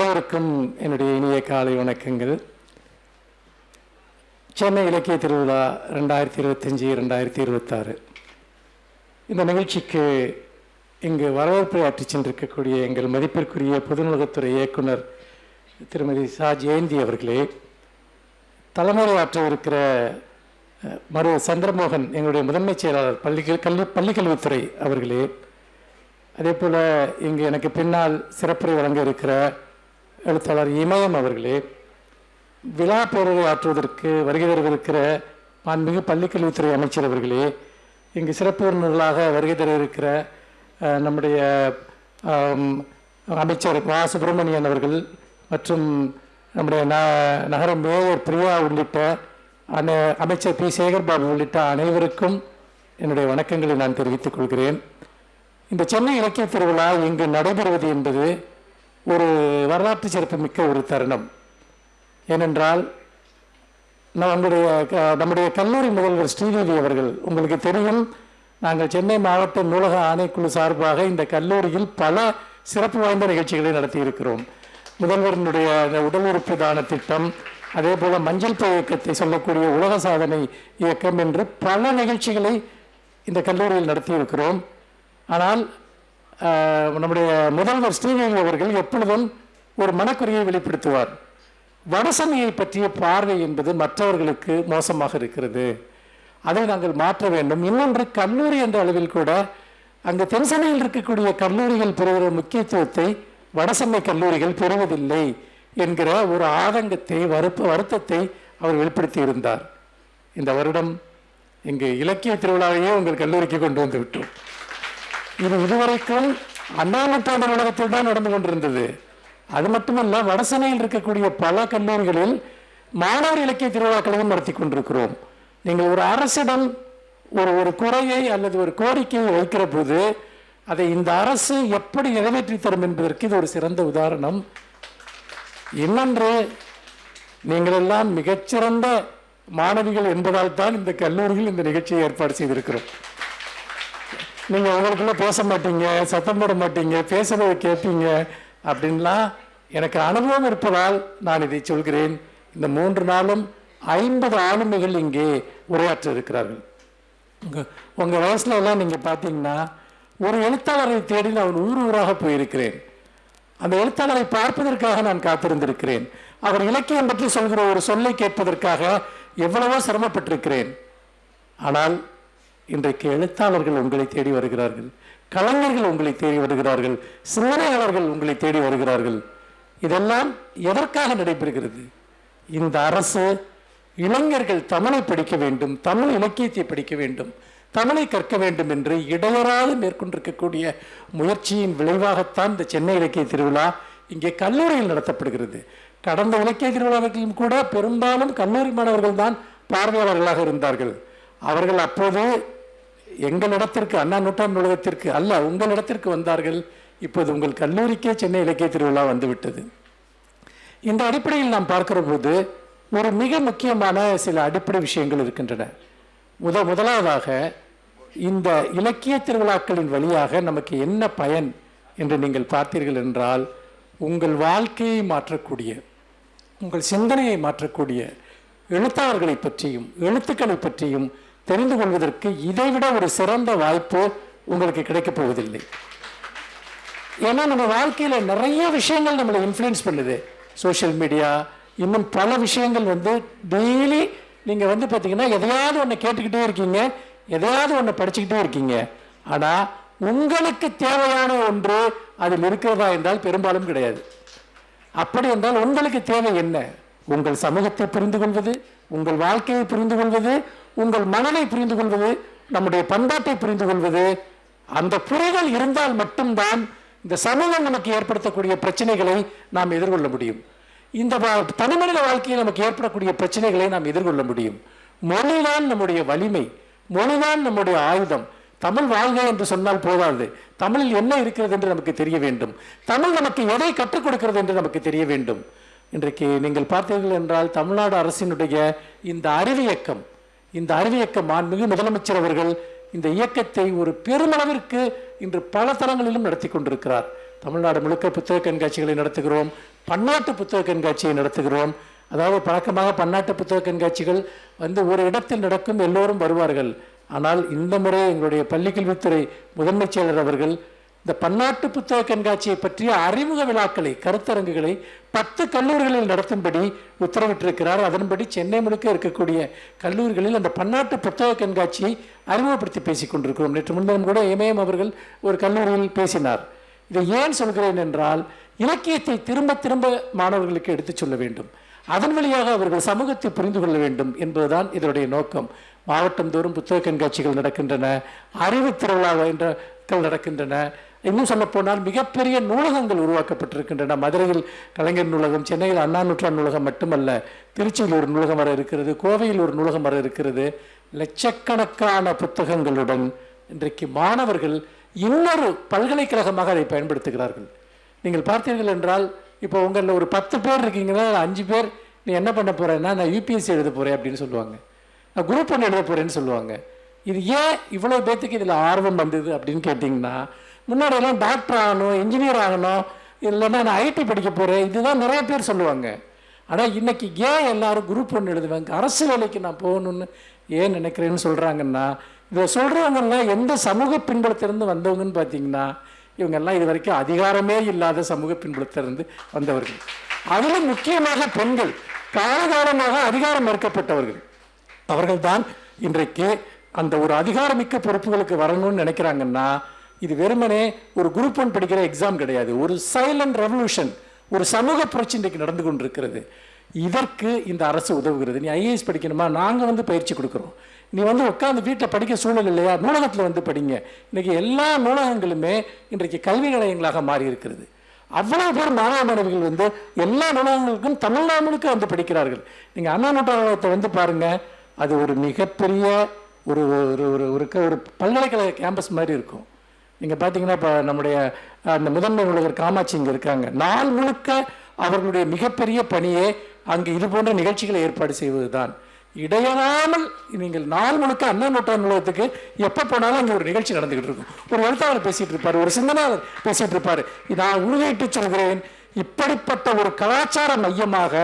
அனைவருக்கும் என்னுடைய இனிய காலை வணக்கங்கள். சென்னை இலக்கிய திருவிழா ரெண்டாயிரத்தி இருபத்தஞ்சி ரெண்டாயிரத்தி இருபத்தாறு. இந்த நிகழ்ச்சிக்கு இங்கு வரவேற்பை ஆற்றி சென்றிருக்கக்கூடிய எங்கள் மதிப்பிற்குரிய பொதுநலகத்துறை இயக்குனர் திருமதி சா. ஜெயந்தி அவர்களே தலைமுறை ஆற்றவிருக்கிற மரு. சந்திரமோகன் எங்களுடைய முதன்மைச் செயலாளர் பள்ளிகள் கல்வி பள்ளிக்கல்வித்துறை அவர்களே அதே போல் இங்கு எனக்கு பின்னால் சிறப்புரை வழங்க இருக்கிற எழுத்தாளர் இமயம் அவர்களே விழா பேரவை ஆற்றுவதற்கு வருகை தரவிருக்கிற மாண்புமிகு பள்ளிக்கல்வித்துறை அமைச்சர் அவர்களே இங்கு சிறப்பு விருந்தினர்களாக வருகை தர இருக்கிற நம்முடைய அமைச்சர் வா சுப்பிரமணியன் அவர்கள் மற்றும் நம்முடைய ந நகர மேயர் பிரியா உள்ளிட்ட அன அமைச்சர் பி. சேகர்பாபு உள்ளிட்ட அனைவருக்கும் என்னுடைய வணக்கங்களை நான் தெரிவித்துக் கொள்கிறேன். இந்த சென்னை இலக்கிய திருவிழா இங்கு நடைபெறுவது என்பது ஒரு வரலாற்று சிறப்புமிக்க ஒரு தருணம். ஏனென்றால் நம்முடைய க- நம்முடைய கல்லூரி முதல்வர் ஸ்ரீதேவி அவர்கள் உங்களுக்கு தெரியும் நாங்கள் சென்னை மாவட்ட நூலக ஆணைக்குழு சார்பாக இந்த கல்லூரியில் பல சிறப்பு வாய்ந்த நிகழ்ச்சிகளை நடத்தியிருக்கிறோம். முதல்வரினுடைய உடல் உறுப்பு தான திட்டம் அதே போல மஞ்சள் பை இயக்கத்தை சொல்லக்கூடிய உலக சாதனை இயக்கம் என்று பல நிகழ்ச்சிகளை இந்த கல்லூரியில் நடத்தியிருக்கிறோம். ஆனால் நம்முடைய முதல்வர் ஸ்ரீவேங்க அவர்கள் எப்பொழுதும் ஒரு மனக்குறையை வெளிப்படுத்துவார். வடசமையை பற்றிய பார்வை என்பது மற்றவர்களுக்கு மோசமாக இருக்கிறது. அதை நாங்கள் மாற்ற வேண்டும். இன்னொன்று கல்லூரி என்ற அளவில் கூட அங்கு தென்சென்னையில் இருக்கக்கூடிய கல்லூரிகள் பெறுகிற முக்கியத்துவத்தை வடசென்னை கல்லூரிகள் பெறுவதில்லை என்கிற ஒரு ஆதங்கத்தை வருப்பு வருத்தத்தை அவர் வெளிப்படுத்தி இருந்தார். இந்த வருடம் இங்கு இலக்கிய திருவிழாவையே உங்கள் கல்லூரிக்கு கொண்டு வந்து விட்டோம். இது இதுவரைக்கும் அண்ணா உலகத்தில் தான் நடந்து கொண்டிருந்தது. அது மட்டுமல்ல வடசென்னையில் இருக்கக்கூடிய பல கல்லூரிகளில் மாணவர் இலக்கிய திருவிழாக்களையும் நடத்தி கொண்டிருக்கிறோம். நீங்கள் ஒரு அரசிடம் ஒரு ஒரு குறையை அல்லது ஒரு கோரிக்கையை வைக்கிற போது அதை இந்த அரசு எப்படி நிறைவேற்றி தரும் என்பதற்கு இது ஒரு சிறந்த உதாரணம். இன்னொன்று நீங்கள் எல்லாம் மிகச்சிறந்த மாணவிகள் என்பதால் தான் இந்த கல்லூரியில் இந்த நிகழ்ச்சியை ஏற்பாடு செய்திருக்கிறோம். நீங்க உங்களுக்குள்ள பேச மாட்டீங்க சத்தம் போட மாட்டீங்க பேசுறதை கேட்பீங்க அப்படின்லாம் எனக்கு அனுபவம் இருப்பதால் நான் இதை சொல்கிறேன். இந்த மூன்று நாளும் ஐம்பது ஆளுமைகள் இங்கே உரையாற்ற இருக்கிறார்கள் உங்க உங்க வயசுல எல்லாம் நீங்க பார்த்தீங்கன்னா ஒரு எழுத்தாளரை தேடி நான் ஊர் ஊராக போயிருக்கிறேன். அந்த எழுத்தாளரை பார்ப்பதற்காக நான் காத்திருந்திருக்கிறேன். அவர் இலக்கியம் பற்றி சொல்கிற ஒரு சொல்லை கேட்பதற்காக எவ்வளவோ சிரமப்பட்டிருக்கிறேன். ஆனால் இன்றைக்கு எழுத்தாளர்கள் உங்களை தேடி வருகிறார்கள் கலைஞர்கள் உங்களை தேடி வருகிறார்கள் சிந்தனையாளர்கள் உங்களை தேடி வருகிறார்கள். இதெல்லாம் எதற்காக நடைபெறுகிறது? இந்த அரசு இளைஞர்கள் தமிழை படிக்க வேண்டும் தமிழ் இலக்கியத்தை படிக்க வேண்டும் தமிழை கற்க வேண்டும் என்று இடையராது மேற்கொண்டிருக்கக்கூடிய முயற்சியின் விளைவாகத்தான் இந்த சென்னை இலக்கிய திருவிழா இங்கே கல்லூரியில் நடத்தப்படுகிறது. கடந்த இலக்கிய திருவிழாவிலும் கூட பெரும்பாலும் கல்லூரி மாணவர்கள் தான் பார்வையாளர்களாக இருந்தார்கள். அவர்கள் அப்போது எங்களிடத்திற்கு அண்ணா நூற்றாண்டு நூலகத்திற்கு அல்ல உங்களிடத்திற்கு வந்தார்கள். இப்போது உங்கள் கல்லூரிக்கே சென்னை இலக்கிய திருவிழா வந்துவிட்டது. இந்த அடிப்படையில் நாம் பார்க்கிற போது ஒரு மிக முக்கியமான சில அடிப்படை விஷயங்கள் இருக்கின்றன. முத முதலாவதாக இந்த இலக்கிய திருவிழாக்களின் வழியாக நமக்கு என்ன பயன் என்று நீங்கள் பார்த்தீர்கள் என்றால் உங்கள் வாழ்க்கையை மாற்றக்கூடிய உங்கள் சிந்தனையை மாற்றக்கூடிய எழுத்தாளர்களை பற்றியும் எழுத்துக்களை பற்றியும் தெரிந்து கொள்வதற்கு இதைவிட ஒரு சிறந்த வாய்ப்பு உங்களுக்கு கிடைக்கப் போவதில்லை. ஏன்னா நம்ம வாழ்க்கையில் நிறைய விஷயங்கள் நம்மளை இன்ஃப்ளூயன்ஸ் பண்ணுது. சோஷியல் மீடியா இன்னும் பல விஷயங்கள் வந்து டெய்லி நீங்கள் வந்து பார்த்தீங்கன்னா எதையாவது ஒன்று கேட்டுக்கிட்டே இருக்கீங்க எதையாவது ஒன்று படிச்சுக்கிட்டே இருக்கீங்க. ஆனால் உங்களுக்கு தேவையான ஒன்று அதில் இருக்கிறதா என்றால் பெரும்பாலும் கிடையாது. அப்படி என்றால் உங்களுக்கு தேவை என்ன? உங்கள் சமூகத்தை புரிந்து கொள்வது உங்கள் வாழ்க்கையை புரிந்து கொள்வது உங்கள் மனதை புரிந்து கொள்வது நம்முடைய பண்பாட்டை புரிந்து கொள்வது அந்த புரிதல் இருந்தால் மட்டும்தான் இந்த சமூகம் நமக்கு ஏற்படுத்தக்கூடிய பிரச்சனைகளை நாம் எதிர்கொள்ள முடியும். இந்த வா- தனிமனித வாழ்க்கையில் நமக்கு ஏற்படக்கூடிய பிரச்சனைகளை நாம் எதிர்கொள்ள முடியும். மொழிதான் நம்முடைய வலிமை மொழிதான் நம்முடைய ஆயுதம். தமிழ் வாழ்க என்று சொன்னால் போதாது. தமிழில் என்ன இருக்கிறது என்று நமக்கு தெரிய வேண்டும். தமிழ் நமக்கு எதை கற்றுக் கொடுக்கிறது என்று நமக்கு தெரிய வேண்டும். இன்றைக்கு நீங்கள் பார்த்தீர்கள் என்றால் தமிழ்நாடு அரசினுடைய இந்த அறிவியக்கம் இந்த அறிவியக்க மாண்புமிகு முதலமைச்சர் அவர்கள் இந்த இயக்கத்தை ஒரு பெருமளவிற்கு இன்று பல தளங்களிலும் நடத்தி கொண்டிருக்கிறார். தமிழ்நாடு முழுக்க புத்தக கண்காட்சிகளை நடத்துகிறோம் பன்னாட்டு புத்தக கண்காட்சியை நடத்துகிறோம். அதாவது பழக்கமாக பன்னாட்டு புத்தக கண்காட்சிகள் வந்து ஒரு இடத்தில் நடக்கும் எல்லோரும் வருவார்கள். ஆனால் இந்த முறை எங்களுடைய பள்ளிக்கல்வித்துறை முதன்மைச் செயலர் அவர்கள் இந்த பன்னாட்டு புத்தக கண்காட்சியை பற்றிய அறிமுக விழாக்களை கருத்தரங்குகளை பத்து கல்லூரிகளில் நடத்தும்படி உத்தரவிட்டிருக்கிறார். அதன்படி சென்னை முழுக்க இருக்கக்கூடிய கல்லூரிகளில் அந்த பன்னாட்டு புத்தக கண்காட்சியை அறிமுகப்படுத்தி பேசிக் கொண்டிருக்கிறோம். நேற்று முன்தினம் கூட இமயம் அவர்கள் ஒரு கல்லூரியில் பேசினார். இதை ஏன் சொல்கிறேன் என்றால் இலக்கியத்தை திரும்ப திரும்ப மாணவர்களுக்கு எடுத்துச் சொல்ல வேண்டும். அதன் வழியாக அவர்கள் சமூகத்தை புரிந்து கொள்ள வேண்டும் என்பதுதான் இதனுடைய நோக்கம். மாவட்டம் தோறும் புத்தக கண்காட்சிகள் நடக்கின்றன அறிவு திருவிழா என்ற நடக்கின்றன இன்னும் சொல்லப்போனால் மிகப்பெரிய நூலகங்கள் உருவாக்கப்பட்டிருக்கின்றன. மதுரையில் கலைஞர் நூலகம் சென்னையில் அண்ணா நூற்றாண்டு நூலகம் மட்டுமல்ல திருச்சியில் ஒரு நூலகம் வர இருக்கிறது கோவையில் ஒரு நூலகம் வர இருக்கிறது. லட்சக்கணக்கான புத்தகங்களுடன் இன்றைக்கு மாணவர்கள் இன்னொரு பல்கலைக்கழகமாக அதை பயன்படுத்துகிறார்கள். நீங்கள் பார்த்தீர்கள் என்றால் இப்போ உங்களில் ஒரு பத்து பேர் இருக்கீங்கன்னா அஞ்சு பேர் நீ என்ன பண்ண போறேன்னா நான் யூபிஎஸ்சி எழுத போறேன் அப்படின்னு சொல்லுவாங்க. நான் குரூப் ஒன்று எழுத போறேன்னு சொல்லுவாங்க. இது ஏன் இவ்வளோ பேத்துக்கு இதில் ஆர்வம் வந்தது அப்படின்னு கேட்டிங்கன்னா முன்னாடியெல்லாம் டாக்டர் ஆகணும் இன்ஜினியர் ஆகணும் இல்லைன்னா நான் ஐடி படிக்க போகிறேன் இதுதான் நிறைய பேர் சொல்லுவாங்க. ஆனால் இன்றைக்கி ஏன் எல்லோரும் குரூப் ஒன்று எழுதுவாங்க? அரசு வேலைக்கு நான் போகணும்னு ஏன் நினைக்கிறேன்னு சொல்கிறாங்கன்னா இதை சொல்கிறவங்கெல்லாம் எந்த சமூக பின்புலத்திலிருந்து வந்தவங்கன்னு பார்த்தீங்கன்னா இவங்கெல்லாம் இது வரைக்கும் அதிகாரமே இல்லாத சமூக பின்புலத்திலிருந்து வந்தவர்கள். அதில் முக்கியமாக பெண்கள். காலகாலமாக அதிகாரம் மறுக்கப்பட்டவர்கள். அவர்கள்தான் இன்றைக்கு அந்த ஒரு அதிகாரமிக்க பொறுப்புகளுக்கு வரணும்னு நினைக்கிறாங்கன்னா இது வெறுமனே ஒரு குரூப் ஒன் படிக்கிற எக்ஸாம் கிடையாது. ஒரு சைலண்ட் ரெவல்யூஷன் ஒரு சமூக புரட்சி இன்றைக்கு நடந்து கொண்டிருக்கிறது. இதற்கு இந்த அரசு உதவுகிறது. நீ ஐஏஎஸ் படிக்கணுமா? நாங்கள் வந்து பயிற்சி கொடுக்குறோம். நீ வந்து உட்காந்து வீட்டில் படிக்க சூழல் இல்லையா? நூலகத்தில் வந்து படிங்க. இன்றைக்கி எல்லா நூலகங்களுமே இன்றைக்கு கல்வி நிலையங்களாக மாறி இருக்கிறது அவ்வளோ பேர் மாணவ மாணவிகள் வந்து எல்லா நூலகங்களுக்கும் தமிழ்நாடு முழுக்க வந்து படிக்கிறார்கள். நீங்கள் அண்ணா நூற்றாண்டத்தை வந்து பாருங்க. அது ஒரு மிகப்பெரிய ஒரு ஒரு ஒரு ஒரு க- ஒரு பல்கலைக்கழக கேம்பஸ் மாதிரி இருக்கும். நீங்கள் பார்த்தீங்கன்னா இப்போ நம்முடைய அந்த முதன்மை நூலகர் காமாட்சி இங்கே இருக்காங்க. நாள் முழுக்க அவர்களுடைய மிகப்பெரிய பணியே அங்கு இது போன்ற நிகழ்ச்சிகளை ஏற்பாடு செய்வதுதான். இடையறாமல் நீங்கள் நாள் முழுக்க அண்ணா நூற்றாண்டு நூலகத்துக்கு எப்போ போனாலும் அங்கே ஒரு நிகழ்ச்சி நடந்துகிட்டு இருக்கும். ஒரு எழுத்தாளர் பேசிகிட்டு இருப்பார் ஒரு சிந்தனையாளர் பேசிட்டு இருப்பார். நான் உறுதியிட்டு சொல்கிறேன் இப்படிப்பட்ட ஒரு கலாச்சார மையமாக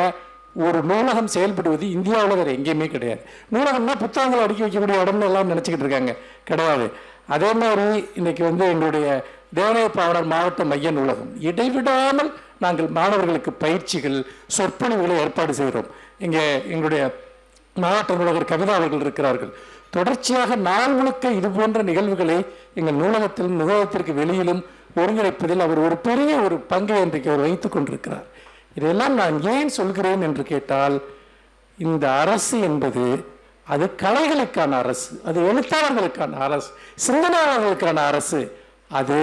ஒரு நூலகம் செயல்படுவது இந்தியாவில் வேறு எங்கேயுமே கிடையாது. நூலகம்னா புத்தகங்கள் அடுக்கி வைக்கக்கூடிய இடம்னு எல்லாம் நினச்சிக்கிட்டு இருக்காங்க. கிடையாது. அதே மாதிரி இன்னைக்கு வந்து எங்களுடைய தேவநாய பாவலர் மாவட்ட மைய நூலகம் இடைவிடாமல் நாங்கள் மாணவர்களுக்கு பயிற்சிகள் சொற்பொழிவுகளை ஏற்பாடு செய்கிறோம் இங்கே எங்களுடைய மாவட்ட நூலகர் கவிதா அவர்கள் இருக்கிறார்கள். தொடர்ச்சியாக நாள் முழுக்க இது போன்ற நிகழ்வுகளை எங்கள் நூலகத்திலும் நூலகத்திற்கு வெளியிலும் ஒருங்கிணைப்பதில் அவர் ஒரு பெரிய ஒரு பங்கை இன்றைக்கு அவர் வைத்துக் கொண்டிருக்கிறார். இதெல்லாம் நான் ஏன் சொல்கிறேன் என்று கேட்டால் இந்த அரசு என்பது அது கலைகளுக்கான அரசு அது எழுத்தாளர்களுக்கான அரசு சிந்தனையாளர்களுக்கான அரசு அது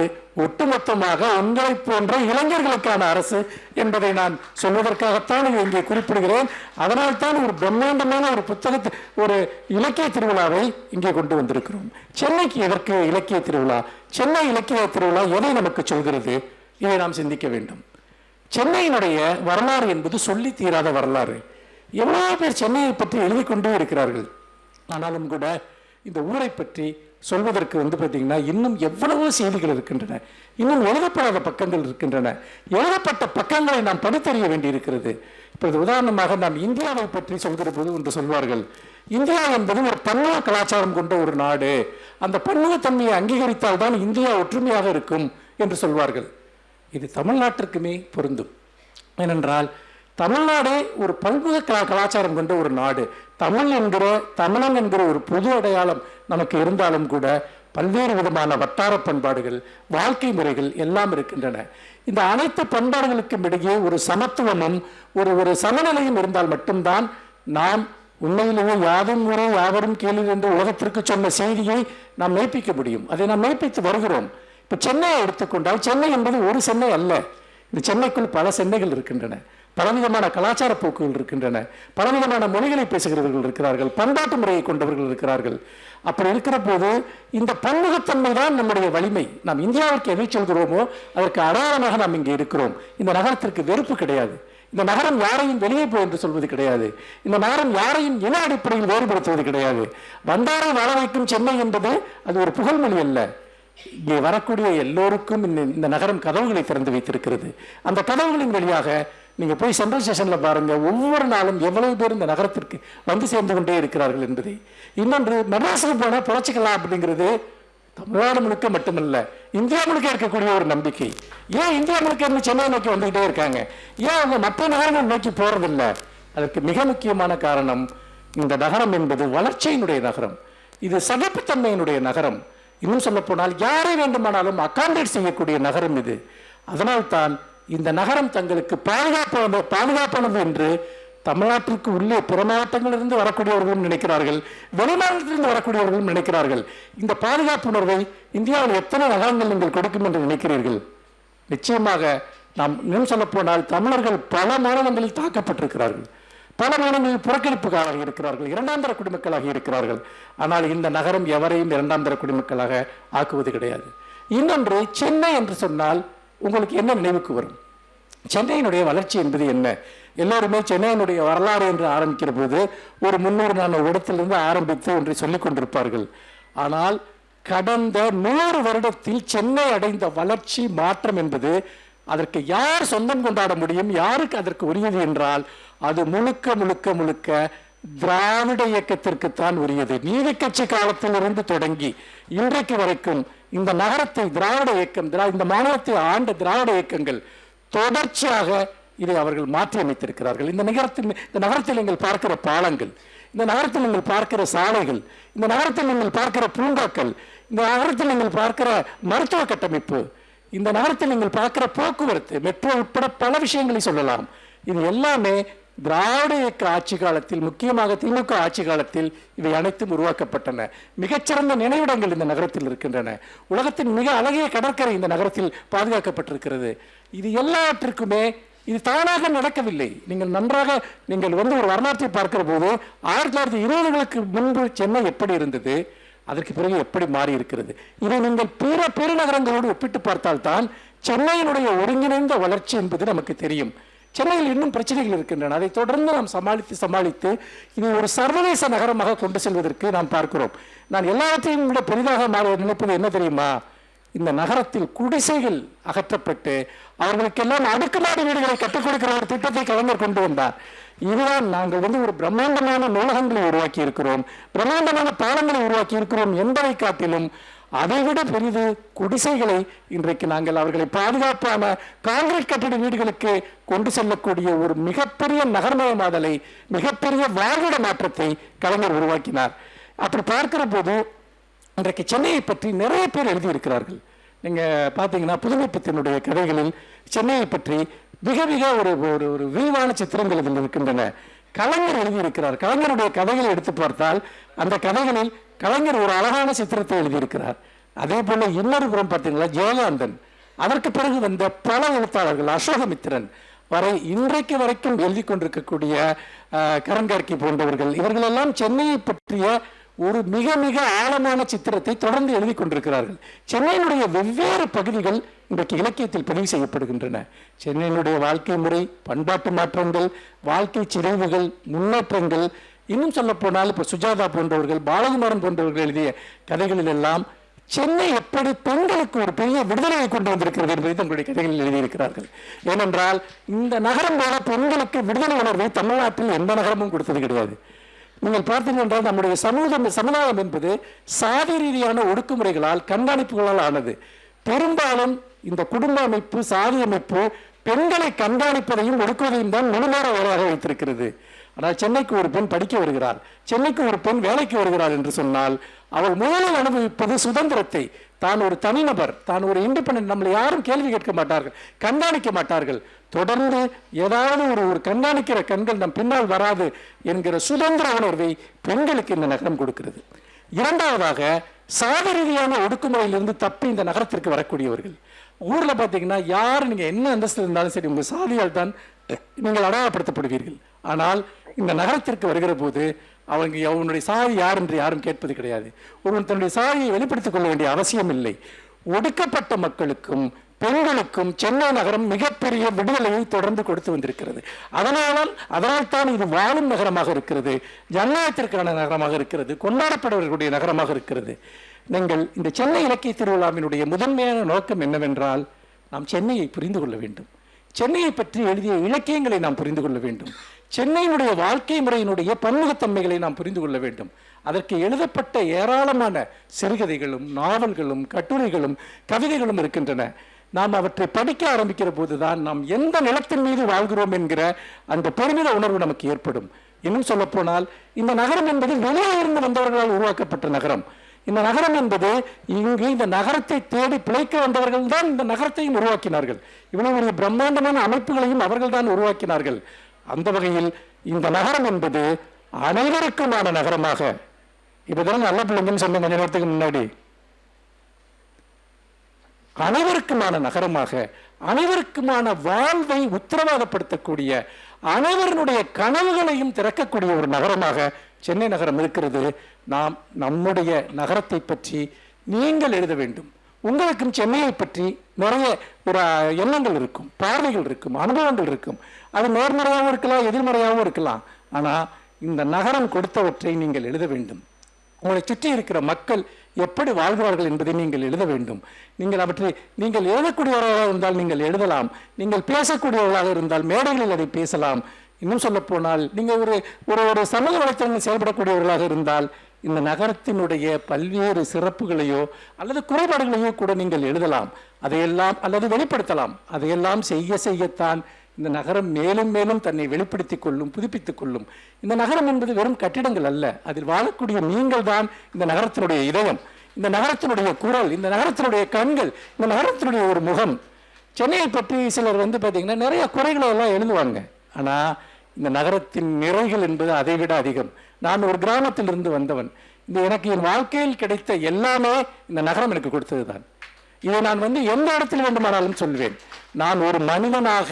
ஒட்டுமொத்தமாக உங்களை போன்ற இளைஞர்களுக்கான அரசு என்பதை நான் சொல்வதற்காகத்தான் இதை இங்கே குறிப்பிடுகிறேன். அதனால்தான் ஒரு பிரம்மாண்டமான ஒரு புத்தகத்தை ஒரு இலக்கிய திருவிழாவை இங்கே கொண்டு வந்திருக்கிறோம். சென்னைக்கு எதற்கு இலக்கிய திருவிழா? சென்னை இலக்கிய திருவிழா எதை நமக்கு சொல்கிறது? இதை நாம் சிந்திக்க வேண்டும். சென்னையினுடைய வரலாறு என்பது சொல்லி தீராத வரலாறு. எவ்வளோ பேர் சென்னையை பற்றி எழுதிக்கொண்டே இருக்கிறார்கள். ஆனாலும் கூட இந்த ஊரை பற்றி சொல்வதற்கு வந்து பார்த்தீங்கன்னா இன்னும் எவ்வளவோ செய்திகள் இருக்கின்றன. இன்னும் எழுதப்படாத பக்கங்கள் இருக்கின்றன. எழுதப்பட்ட பக்கங்களை நாம் படித்தறிய வேண்டியிருக்கிறது. இப்பொழுது உதாரணமாக நாம் இந்தியாவை பற்றி சொல்கிற போது ஒன்று சொல்வார்கள். இந்தியா என்பது ஒரு பன்முக கலாச்சாரம் கொண்ட ஒரு நாடு. அந்த பன்முகத்தன்மையை அங்கீகரித்தால் தான் இந்தியா ஒற்றுமையாக இருக்கும் என்று சொல்வார்கள். இது தமிழ்நாட்டிற்குமே பொருந்தும். ஏனென்றால் தமிழ்நாடே ஒரு பல்முக கலா கலாச்சாரம் கொண்ட ஒரு நாடு. தமிழ் என்கிற தமிழன் என்கிற ஒரு பொது அடையாளம் நமக்கு இருந்தாலும் கூட பல்வேறு விதமான வட்டார பண்பாடுகள் வாழ்க்கை முறைகள் எல்லாம் இருக்கின்றன. இந்த அனைத்து பண்பாடுகளுக்கும் இடையே ஒரு சமத்துவமும் ஒரு ஒரு சமநிலையும் இருந்தால் மட்டும்தான் நாம் உண்மையிலேயே யாதும் முறை யாவரும் கேள்வி என்று உலகத்திற்கு சொன்ன செய்தியை நாம் மெய்ப்பிக்க முடியும். அதை நாம் மெய்ப்பித்து வருகிறோம். இப்போ சென்னையை எடுத்துக்கொண்டால் சென்னை என்பது ஒரு சென்னை அல்ல. இந்த சென்னைக்குள் பல சென்னைகள் இருக்கின்றன. பலவிதமான கலாச்சார போக்குகள் இருக்கின்றன. பலவிதமான மொழிகளை பேசுகிறவர்கள் இருக்கிறார்கள். பண்பாட்டு முறையை கொண்டவர்கள் இருக்கிறார்கள். அப்படி இருக்கிற போது இந்த பன்முகத்தன்மை தான் நம்முடைய வலிமை. நாம் இந்தியாவிற்கு எதை சொல்கிறோமோ அதற்கு அடையாளமாக நாம் இங்கே இருக்கிறோம். இந்த நகரத்திற்கு வெறுப்பு கிடையாது. இந்த நகரம் யாரையும் வெளியே போ என்று சொல்வது கிடையாது. இந்த நகரம் யாரையும் இன அடிப்படையில் வேறுபடுத்துவது கிடையாது. வந்தாரை வாழ வைக்கும் சென்னை என்பது அது ஒரு புகழ்மொழி அல்ல. இங்கே வரக்கூடிய எல்லோருக்கும் இந்த இந்த நகரம் கதவுகளை திறந்து வைத்திருக்கிறது. அந்த கதவுகளின் வழியாக நீங்கள் போய் சென்ட்ரல் ஸ்டேஷனில் பாருங்கள் ஒவ்வொரு நாளும் எவ்வளவு பேர் இந்த நகரத்திற்கு வந்து சேர்ந்து கொண்டே இருக்கிறார்கள் என்பதை. இன்னொன்று மெட்ராஸுக்கு போனால் பிழைச்சிக்கலாம் அப்படிங்கிறது தமிழ்நாடு முழுக்க மட்டுமல்ல இந்தியா முழுக்க இருக்கக்கூடிய ஒரு நம்பிக்கை. ஏன் இந்தியா முழுக்க இருந்து சென்னை நோக்கி வந்துகிட்டே இருக்காங்க? ஏன் அவங்க மற்ற நகரங்கள் நோக்கி போறதில்ல? அதற்கு மிக முக்கியமான காரணம் இந்த நகரம் என்பது வளர்ச்சியினுடைய நகரம். இது சகிப்புத்தன்மையினுடைய நகரம். இன்னும் சொல்லப்போனால் யாரை வேண்டுமானாலும் அக்காமடேட் செய்யக்கூடிய நகரம் இது. அதனால்தான் இந்த நகரம் தங்களுக்கு பாதுகாப்பான பாதுகாப்பானது என்று தமிழ்நாட்டிற்கு உள்ளே புற மாவட்டங்களிலிருந்து வரக்கூடியவர்களும் நினைக்கிறார்கள். வெளிமாநிலத்திலிருந்து வரக்கூடியவர்களும் நினைக்கிறார்கள். இந்த பாதுகாப்பு உணர்வை இந்தியாவில் எத்தனை நகரங்கள் நீங்கள் கொடுக்கும் என்று நினைக்கிறீர்கள்? நிச்சயமாக நாம் இன்னும் சொல்லப்போனால் தமிழர்கள் பல மாநிலங்களில் தாக்கப்பட்டிருக்கிறார்கள். பல மாநிலங்களில் புறக்கணிப்புக்காக இருக்கிறார்கள். இரண்டாம் தர குடிமக்களாக இருக்கிறார்கள். ஆனால் இந்த நகரம் எவரையும் இரண்டாம் தர குடிமக்களாக ஆக்குவது கிடையாது. இன்னொன்று சென்னை என்று சொன்னால் உங்களுக்கு என்ன நினைவுக்கு வரும்? சென்னையினுடைய வளர்ச்சி என்பது என்ன? எல்லோருமே சென்னையினுடைய வரலாறு என்று ஆரம்பிக்கிற போது ஒரு முன்னூறு நானூறு இடத்திலிருந்து ஆரம்பித்து ஒன்றை சொல்லிக் கொண்டிருப்பார்கள். ஆனால் கடந்த நூறு வருடத்தில் சென்னை அடைந்த வளர்ச்சி மாற்றம் என்பது அதற்கு யார் சொந்தம் கொண்டாட முடியும்? யாருக்கு அதற்கு உரியது என்றால் அது முழுக்க முழுக்க முழுக்க திராவிட இயக்கத்திற்குத்தான் உரியது. நீதி கட்சி காலத்திலிருந்து தொடங்கி இன்றைக்கு வரைக்கும் இந்த நகரத்தை திராவிட இயக்கம் திரா- இந்த மாநிலத்தை ஆண்ட திராவிட இயக்கங்கள் தொடர்ச்சியாக இதை அவர்கள் மாற்றி அமைத்திருக்கிறார்கள் இந்த நகரத்தில் இந்த நகரத்தில் நீங்கள் பார்க்கிற பாலங்கள் இந்த நகரத்தில் நீங்கள் பார்க்கிற சாலைகள் இந்த நகரத்தில் நீங்கள் பார்க்கிற பூங்காக்கள் இந்த நகரத்தில் நீங்கள் பார்க்கிற மருத்துவ கட்டமைப்பு இந்த நகரத்தில் நீங்கள் பார்க்கிற போக்குவரத்து மெட்ரோ உட்பட பல விஷயங்களை சொல்லலாம். இது எல்லாமே திராவிட இயக்க ஆட்சி காலத்தில் முக்கியமாக திமுக ஆட்சி காலத்தில் இவை அனைத்தும் உருவாக்கப்பட்டன. மிகச்சிறந்த நினைவிடங்கள் இந்த நகரத்தில் இருக்கின்றன. உலகத்தின் மிக அழகிய கடற்கரை இந்த நகரத்தில் பாதுகாக்கப்பட்டிருக்கிறது. இது எல்லாவற்றிற்குமே இது தானாக நடக்கவில்லை. நீங்கள் நன்றாக நீங்கள் வந்து ஒரு வரலாற்றை பார்க்கிற போது ஆயிரத்தி தொள்ளாயிரத்தி இருபதுகளுக்கு முன்பு சென்னை எப்படி இருந்தது அதற்கு பிறகு எப்படி மாறி இருக்கிறது இதை நீங்கள் பிற பெருநகரங்களோடு ஒப்பிட்டு பார்த்தால்தான் சென்னையினுடைய ஒருங்கிணைந்த வளர்ச்சி என்பது நமக்கு தெரியும். சென்னையில் இன்னும் பிரச்சனைகள் இருக்கின்றன. அதை தொடர்ந்து நாம் சமாளித்து சமாளித்து இது ஒரு சர்வதேச நகரமாக கொண்டு செல்வதற்கு நாம் பார்க்கிறோம். நான் எல்லாவற்றையும் விட பெரிதாக மாற நினைப்பது என்ன தெரியுமா? இந்த நகரத்தில் குடிசைகள் அகற்றப்பட்டு அவர்களுக்கெல்லாம் அடுக்குமாடி வீடுகளை கற்றுக் கொடுக்கிற ஒரு திட்டத்தை கலைஞர் கொண்டு வந்தார். இதுதான் நாங்கள் வந்து ஒரு பிரம்மாண்டமான நூலகங்களை உருவாக்கி இருக்கிறோம் பிரம்மாண்டமான பாலங்களை உருவாக்கி இருக்கிறோம் என்பதை காட்டிலும் அதைவிட பெரிது குடிசைகளை இன்றைக்கு நாங்கள் அவர்களை பாதுகாப்பான காங்கிரீட் கட்டிட வீடுகளுக்கு கொண்டு செல்லக்கூடிய ஒரு மிகப்பெரிய நகர்மயமாதலை மிகப்பெரிய வாழ்விட மாற்றத்தை கலைஞர் உருவாக்கினார். அப்படி பார்க்கிற போது இன்றைக்கு சென்னையை பற்றி நிறைய பேர் எழுதியிருக்கிறார்கள். நீங்கள் பார்த்தீங்கன்னா புதுமைப்பத்தினுடைய கதைகளில் சென்னையை பற்றி மிக மிக ஒரு ஒரு ஒரு விரிவான சித்திரங்கள் இதில் இருக்கின்றன. கலைஞர் எழுதியிருக்கிறார் கலைஞருடைய கதைகளை எடுத்து பார்த்தால் அந்த கதைகளில் கலைஞர் ஒரு அழகான சித்திரத்தை எழுதியிருக்கிறார். அதே போல இன்னொரு புறம் பார்த்தீங்களா? ஜெயகாந்தன். அதற்கு பிறகு வந்த பல எழுத்தாளர்கள் அசோகமித்திரன் வரை இன்றைக்கு வரைக்கும் எழுதி கொண்டிருக்கக்கூடிய அஹ், போன்றவர்கள். இவர்களெல்லாம் சென்னையை பற்றிய ஒரு மிக மிக ஆழமான சித்திரத்தை தொடர்ந்து எழுதி கொண்டிருக்கிறார்கள். சென்னையினுடைய வெவ்வேறு பகுதிகள் இன்றைக்கு இலக்கியத்தில் பதிவு செய்யப்படுகின்றன. சென்னையினுடைய வாழ்க்கை முறை பண்பாட்டு மாற்றங்கள் வாழ்க்கை சிதைவுகள் முன்னேற்றங்கள் இன்னும் சொல்லப்போனால் இப்போ சுஜாதா போன்றவர்கள் பாலகுமாரன் போன்றவர்கள் எழுதிய கதைகளில் எல்லாம் சென்னை எப்படி பெண்களுக்கு ஒரு பெரிய விடுதலையை கொண்டு வந்திருக்கிறது என்பதை தங்களுடைய கதைகளில் எழுதியிருக்கிறார்கள். ஏனென்றால் இந்த நகரம் போல பெண்களுக்கு விடுதலை உணர்வை தமிழ்நாட்டில் எந்த நகரமும் கொடுத்தது கிடையாது. நீங்கள் பார்த்தீர்கள் என்றால் நம்முடைய சமூகம் சமுதாயம் என்பது சாதி ரீதியான ஒடுக்குமுறைகளால் கண்காணிப்புகளால் ஆனது. பெரும்பாலும் இந்த குடும்ப அமைப்பு சாதி அமைப்பு பெண்களை கண்காணிப்பதையும் ஒடுக்குவதையும் தான் முழுநேர வேலையாக வைத்திருக்கிறது. ஆனால் சென்னைக்கு ஒரு பெண் படிக்க வருகிறார் சென்னைக்கு ஒரு பெண் வேலைக்கு வருகிறார் என்று சொன்னால் அவள் முதலில் அனுபவிப்பது சுதந்திரத்தை. தான் ஒரு தனிநபர் தான் ஒரு இண்டிபெண்டன்ட் நம்மளை யாரும் கேள்வி கேட்க மாட்டார்கள் கண்காணிக்க மாட்டார்கள். தொடர்ந்து ஏதாவது ஒரு ஒரு கண்காணிக்கிற கண்கள் நம் பின்னால் வராது என்கிற சுதந்திர உணர்வை பெண்களுக்கு இந்த நகரம் கொடுக்கிறது. இரண்டாவதாக சாதி ரீதியான ஒடுக்குமுறையிலிருந்து தப்பி இந்த நகரத்திற்கு வரக்கூடியவர்கள். ஊரில் பார்த்தீங்கன்னா யார் நீங்க என்ன அந்தஸ்து இருந்தாலும் சரி உங்கள் சாதியால் தான் நீங்கள் அடையாளப்படுத்தப்படுவீர்கள். ஆனால் இந்த நகரத்திற்கு வருகிற போது அவங்க அவனுடைய சாதி யார் என்று யாரும் கேட்பது கிடையாது. ஒருவன் தன்னுடைய சாதியை வெளிப்படுத்திக் கொள்ள வேண்டிய அவசியம் இல்லை. ஒடுக்கப்பட்ட மக்களுக்கும் பெண்களுக்கும் சென்னை நகரம் மிகப்பெரிய விடுதலையை தொடர்ந்து கொடுத்து வந்திருக்கிறது. அதனால் அதனால் தான் இது வாழும் நகரமாக இருக்கிறது ஜனநாயகத்திற்கான நகரமாக இருக்கிறது கொண்டாடப்படவர்களுடைய நகரமாக இருக்கிறது. நீங்கள் இந்த சென்னை இலக்கிய திருவிழாவினுடைய முதன்மையான நோக்கம் என்னவென்றால் நாம் சென்னையை புரிந்து கொள்ள வேண்டும். சென்னையை பற்றி எழுதிய இலக்கியங்களை நாம் புரிந்து கொள்ள வேண்டும். சென்னையினுடைய வாழ்க்கை முறையினுடைய பன்முகத்தன்மைகளை நாம் புரிந்து கொள்ள வேண்டும். அதற்கு எழுதப்பட்ட ஏராளமான சிறுகதைகளும் நாவல்களும் கட்டுரைகளும் கவிதைகளும் இருக்கின்றன. நாம் அவற்றை படிக்க ஆரம்பிக்கிற போதுதான் நாம் எந்த நிலத்தின் மீது வாழ்கிறோம் என்கிற அந்த பெருமித உணர்வு நமக்கு ஏற்படும். இன்னும் சொல்லப்போனால் இந்த நகரம் என்பது வெளியே இருந்து வந்தவர்களால் உருவாக்கப்பட்ட நகரம். இந்த நகரம் என்பது இங்கு இந்த நகரத்தை தேடி பிழைக்க வந்தவர்கள் தான் இந்த நகரத்தையும் உருவாக்கினார்கள். இவ்வளவு ஒரு பிரம்மாண்டமான அமைப்புகளையும் அவர்கள் தான் உருவாக்கினார்கள். அந்த வகையில் இந்த நகரம் என்பது அனைவருக்குமான நகரமாக. இப்போதான் நல்ல பிள்ளைங்கன்னு சொன்ன கொஞ்ச நேரத்துக்கு முன்னாடி. அனைவருக்குமான நகரமாக அனைவருக்குமான வாழ்வை உத்தரவாதப்படுத்தக்கூடிய அனைவருடைய கனவுகளையும் திறக்கக்கூடிய ஒரு நகரமாக சென்னை நகரம் இருக்கிறது. நாம் நம்முடைய நகரத்தை பற்றி நீங்கள் எழுத வேண்டும். உங்களுக்கும் சென்னையை பற்றி நிறைய ஒரு எண்ணங்கள் இருக்கும் பார்வைகள் இருக்கும் அனுபவங்கள் இருக்கும். அது நேர்மறையாகவும் இருக்கலாம் எதிர்மறையாகவும் இருக்கலாம். ஆனால் இந்த நகரம் கொடுத்தவற்றை நீங்கள் எழுத வேண்டும். உங்களை சுற்றி இருக்கிற மக்கள் எப்படி வாழ்கிறார்கள் என்பதை நீங்கள் எழுத வேண்டும். நீங்கள் அவற்றை நீங்கள் எழுதக்கூடியவர்களாக இருந்தால் நீங்கள் எழுதலாம். நீங்கள் பேசக்கூடியவர்களாக இருந்தால் மேடைகளில் அதை பேசலாம். இன்னும் சொல்லப்போனால் நீங்கள் ஒரு ஒரு ஒரு சமூக வலைத்தளங்கள் செயல்படக்கூடியவர்களாக இருந்தால் இந்த நகரத்தினுடைய பல்வேறு சிறப்புகளையோ அல்லது குறைபாடுகளையோ கூட நீங்கள் எழுதலாம். அதையெல்லாம் அல்லது வெளிப்படுத்தலாம். அதையெல்லாம் செய்ய செய்யத்தான் இந்த நகரம் மேலும் மேலும் தன்னை வெளிப்படுத்திக் கொள்ளும் புதுப்பித்துக் கொள்ளும். இந்த நகரம் என்பது வெறும் கட்டிடங்கள் அல்ல. அதில் வாழக்கூடிய நீங்கள் தான் இந்த நகரத்தினுடைய இதயம் இந்த நகரத்தினுடைய குரல் இந்த நகரத்தினுடைய கண்கள் இந்த நகரத்தினுடைய ஒரு முகம். சென்னையை பற்றி சிலர் வந்து பார்த்தீங்கன்னா நிறைய குறைகளை எல்லாம் எழுதுவாங்க. ஆனால் இந்த நகரத்தின் நிறைகள் என்பது அதை விட அதிகம். நான் ஒரு கிராமத்திலிருந்து வந்தவன். இந்த எனக்கு என் வாழ்க்கையில் கிடைத்த எல்லாமே இந்த நகரம் எனக்கு கொடுத்தது தான் இதை நான் வந்து எந்த இடத்தில் வேண்டுமானாலும் சொல்வேன். நான் ஒரு மனிதனாக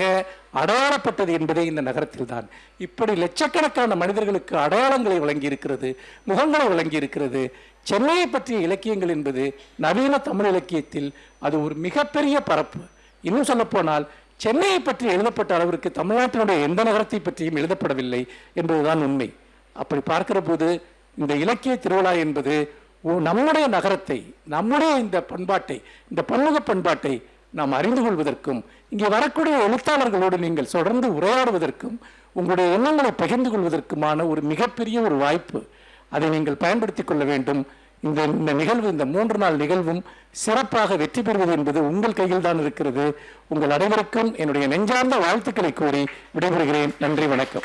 அடையாளப்பட்டது என்பதே இந்த நகரத்தில் தான் இப்படி லட்சக்கணக்கான மனிதர்களுக்கு அடையாளங்களை வழங்கி இருக்கிறது முகங்களை வழங்கி இருக்கிறது சென்னையை பற்றிய இலக்கியங்கள் என்பது நவீன தமிழ் இலக்கியத்தில் அது ஒரு மிகப்பெரிய பரப்பு. இன்னும் சொல்லப்போனால் சென்னையை பற்றி எழுதப்பட்ட அளவிற்கு தமிழ்நாட்டினுடைய எந்த நகரத்தை பற்றியும் எழுதப்படவில்லை என்பதுதான் உண்மை. அப்படி பார்க்கிற போது இந்த இலக்கிய திருவிழா என்பது ஓ- நம்முடைய நகரத்தை நம்முடைய இந்த பண்பாட்டை இந்த பன்முக பண்பாட்டை நாம் அறிந்து கொள்வதற்கும் இங்கே வரக்கூடிய எழுத்தாளர்களோடு நீங்கள் தொடர்ந்து உரையாடுவதற்கும் உங்களுடைய எண்ணங்களை பகிர்ந்து கொள்வதற்குமான ஒரு மிகப்பெரிய ஒரு வாய்ப்பு. அதை நீங்கள் பயன்படுத்திக் கொள்ள வேண்டும். இந்த இந்த நிகழ்வு இந்த மூன்று நாள் நிகழ்வும் சிறப்பாக வெற்றி பெறுவது என்பது உங்கள் கையில் தான் இருக்கிறது. உங்கள் அனைவருக்கும் என்னுடைய நெஞ்சார்ந்த வாழ்த்துக்களை கூறி விடைபெறுகிறேன். நன்றி வணக்கம்.